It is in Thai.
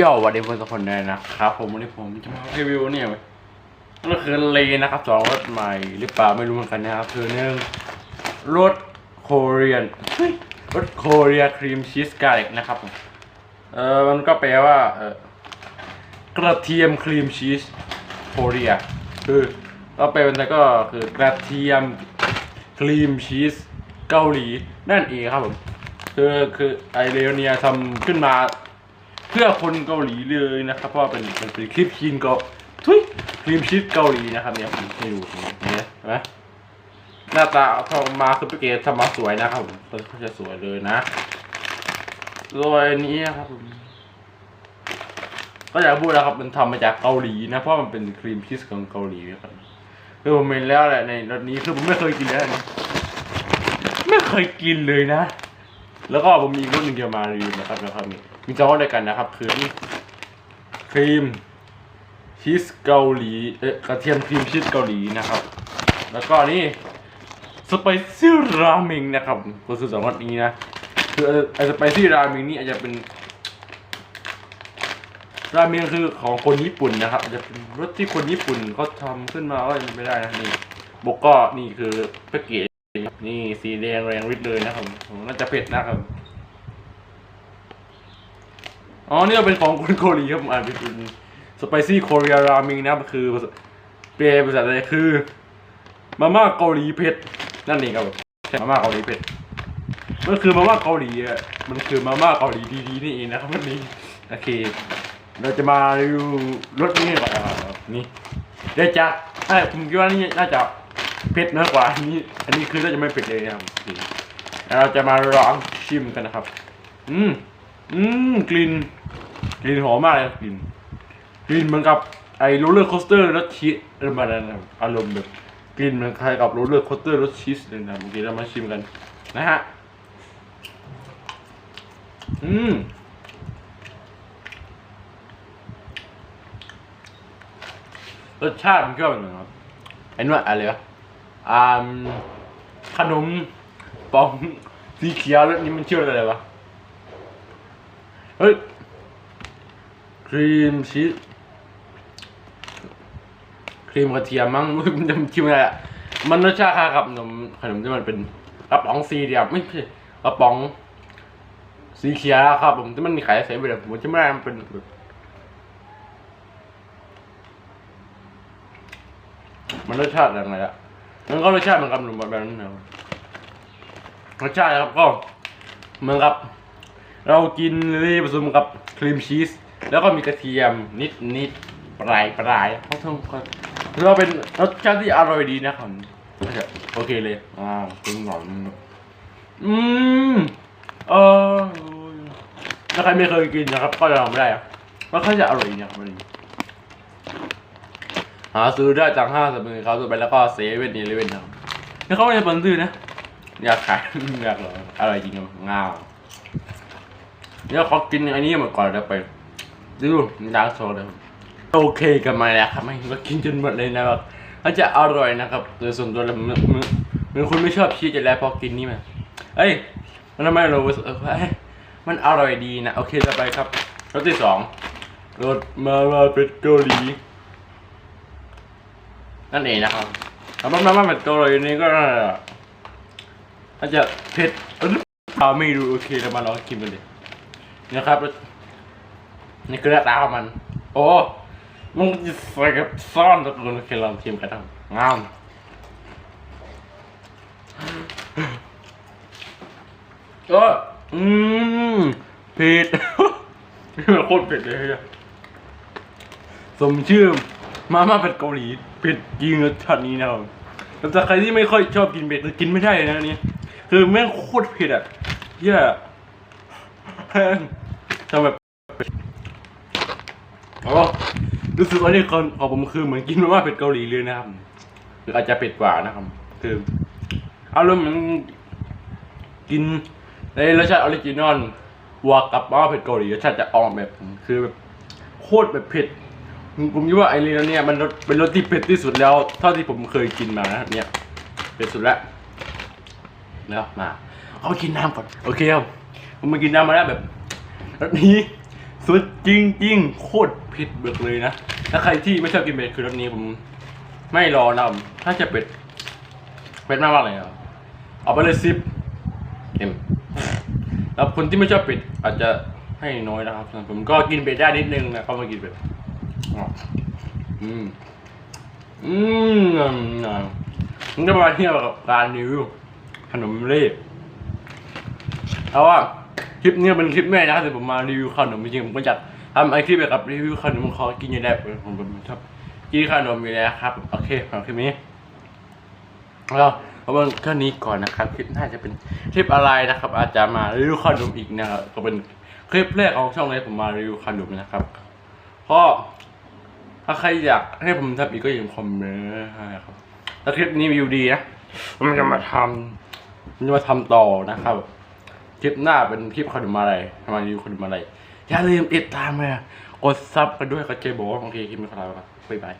ย่อวันนี้เพื่อนทุกคนได้นะครับผมวันนี้ผมจะมารีวิวเนี่ยก็คือเลนะครับสองรถใหม่หรือเปล่าไม่รู้เหมือนกันนะครับคือหนึ่งรถโคเรียนรถโคเรียครีมชีสกาเล็กนะครับผมเออมันก็แปลว่าเออกระเทียมครีมชีสโคเรียคือก็แปลเป็นไทยก็คือกระเทียมครีมชีสเกาหลีนั่นเองครับผมคือคือไอเรเนียทำขึ้นมา พื่อคนเกาหลีเลยนะครับเพราะว่าเป็นเป็นเป็นคลิปคีนเกาทุยครีมชีสเกาหลีนะครับเนี่ยผมให้ดูเนี่ยเห็นไหมหน้าตาพอมาคือพี่เกทำมาสวยนะครับผมเขาจะสวยเลยนะโดยอันนี้ครับผมก็อยากพูดนะครับมันทำมาจากเกาหลีนะเพราะมันเป็นครีมชีสของเกาหลีนะครับคือผมเห็นแล้วแหละในรสนี้คือผมไม่เคยกินแล้วนะไม่เคยกินเลยนะ แล้วก็ผมมีอีกรุ่นหนึ่งเดียวมารีวิวนะครับแล้วครับมีมีจองด้วยกันนะครับ คือนี่ครีมชีสเกาหลีเอ๊ะกระเทียมครีมชีสเกาหลีนะครับ แล้วก็นี่สไปซี่ราเมงนะครับก็คือสองรสนี้นะคือไอสไปซี่ราเมงนี่อาจจะเป็นราเมงคือของคนญี่ปุ่นนะครับอาจจะเป็นรสที่คนญี่ปุ่นเขาทำขึ้นมาก็ยังไม่ได้นะนี่บกก็นี่คือแพ็กเกจ นี่สีแดงแรงฤทธิ์เลยนะครับผมน่าจะเผ็ดนะครับ อ๋อ นี่ก็เป็นของคนเกาหลีครับผมอ่านเป็นสไปซี่โคเรียรามิงนะครับคือเปลภาษาไทยคือมาม่าเกาหลีเผ็ดนั่นเองครับมใช่มาม่าเกาหลีเผ็ดมันคือมาม่าเกาหลีอะมันคือมาม่าเกาหลีดีๆนี่เองนะครับวันนี้โอเค เราจะมารีวิวรสนี้ก่อนนี่ได้จะไอ้ผมคิดว่านี่น่าจะ เผ็ดน้อยกว่าอันนี้ อันนี้คือน่าจะไม่เผ็ดเลยนะครับเคแล้วเราจะมาลองชิมกันนะครับ อืมอืมกลิ่นกลิ่นหอมมากเลยครับกลิ่นกลิ่นเหมือนกับไอ้โรลเลอร์โคสเตอร์รสชีสอะไรประมาณนั้นอารมณ์แบบกลิ่นเหมันคล้ายกับโรลเลอร์โคสเตอร์รสชีสเลยนะโอเคเรามาชิมกันนะฮะอืมรสชาติมันก็เหมือนครับไอ้นู่นอะไรวะ อ่าขนมปองสีเขียวรสนี้มันชื่ออะไรวะเฮ้ยครีมชีสครีมกระเทียมมั้งมันจะชิมอะไรอะมันรสชาติคล้ายกับขนมขนมที่มันเป็นกระป๋องสีเดียวไม่ใช่กระป๋อง สีเขียวครับ ผมที่มันมีขายใส่ไปเลยผมจะไม่ได้มันเป็นแบบมันรสชาติยังไงอะ มันก็รสชาติเหมือนกับขนมแบบนั้นนะรสชาติครับก็เหมือนกับ เรากินเลยผสมกับครีมชีส แล้วก็มีกระเทียมนิดนิดปลายปลายเขาทั้งถือว่าเป็นรสชาติที่อร่อยดีนะครับโอเคเลยอ่าถึงหน่อยอืมเออถ้าใครไม่เคยกินนะครับ ก็ลองไม่ได้อะว่าเขาจะอร่อยดีนะครับมัน หาซื้อได้จากห้างสรรพสินค้าทั่วไปแล้วก็เซเว่นอีเลเว่นนะครับแล้วเขาไม่ได้เปิดซื้อนะ อยากขายอยากเหรออร่อยจริงครับงาวเดี๋ยวเขากินอันนี้มาก่อนแล้วไปดูดาร์กโซดโอเคกันมาแล้วครับไม่ก็กินจนหมดเลยนะครับถ้าจะอร่อยนะครับโดยส่วนตัวแล้วมันมันมันคุณไม่ชอบชีสจะแล้วพอกินนี่มันเอ้ยมันทำไมเรารู้สึกเออเอ้ยมันอร่อยดีนะ โอเคต่อไปครับรสที่สองรสมาม่าเป็ดเกาหลี นั่นเองนะครับแล้วมาม่าเป็ดเกาหลีนี่ก็อาจจะเผ็ดหรือเปล่าไม่รู้โอเคเรามาลองกินกันเลยนะครับนี่คือหน้าตาของมัน โอ้มันจะใส่กับซ่อนตะกุนโอเคลองชิมกันทั้งงามเอออืมเผ็ดโคตรเผ็ดเลยสมชื่อ มาม่าเผ็ดเกาหลีเผ็ดจริงรสชาตินี้นะครับแต่ใครที่ไม่ค่อยชอบกินเผ็ดกินไม่ได้นะอันนี่คือแม่งโคตรเผ็ดอะเหี้ยทำแบบอ๋อรู้สึกว่านี่คนของผมคือเหมือนกินมาม่าเผ็ดเกาหลีเลยนะครับหรืออาจจะเผ็ดกว่านะครับ คืออารมณ์เหมือนกินในรสชาติออริจินอลบวกกับมาม่าเผ็ดเกาหลีรสชาติจะออกแบบ คือแบบโคตรแบบเผ็ด ผมคิดว่าไอเรียเนี่ยมันรสเป็นรสที่เผ็ดที่สุดแล้ว เท่าที่ผมเคยกินมานะเนี่ยเผ็ดสุดแล้วแล้วมาเอาไปกินน้ำก่อนโอเคครับผมมากินน้ำมาแล้วแบบรสนี้สุดจริงๆโคตรเผ็ดเบิกเลยนะถ้าใครที่ไม่ชอบกินเผ็ดคือรสนี้ผมไม่รอนะถ้าจะเป็ดเป็ดมากมากเลยอะเอาไปเลยซิปเต็มแล้วคนที่ไม่ชอบเป็ดอาจจะให้น้อยนะครับผมก็กินเป็ดได้นิดนึงนะครับมากินเป็ด อืม อืมอ่าผมจะมาเที่ยวกับการรีวิวขนมเล่เอาว่าคลิปนี้เป็นคลิปแม่นะครับแต่ผมมารีวิวขนมจริงๆผมก็จะทำไอคลิปเกี่ยวกับรีวิวขนมขอกินอยู่แล้วผมผมชอบกินขนมอยู่แล้วครับ โอเคสำหรับคลิปนี้แล้วเอาเป็นแค่นี้ก่อนนะครับ คลิปหน้าจะเป็นคลิปอะไรนะครับ อาจจะมารีวิวขนมอีกนะครับก็เป็นคลิปแรกของช่องเลยผมมารีวิวขนมนะครับเพราะ ถ้าใครอยากให้ผมทำอีกก็อย่าลืมคอมเมนต์นะครับถ้าคลิปนี้วิวดีนะผมจะมาทำผมจะมาทำต่อนะครับ คลิปหน้าเป็นคลิปขนมอะไรทำไมรีวิวขนมอะไรอย่าลืมติดตามเลยกดซับกันด้วยก็เจบอกว่าโอเคคลิปนี้ขอลาไปก่อนบ๊ายบาย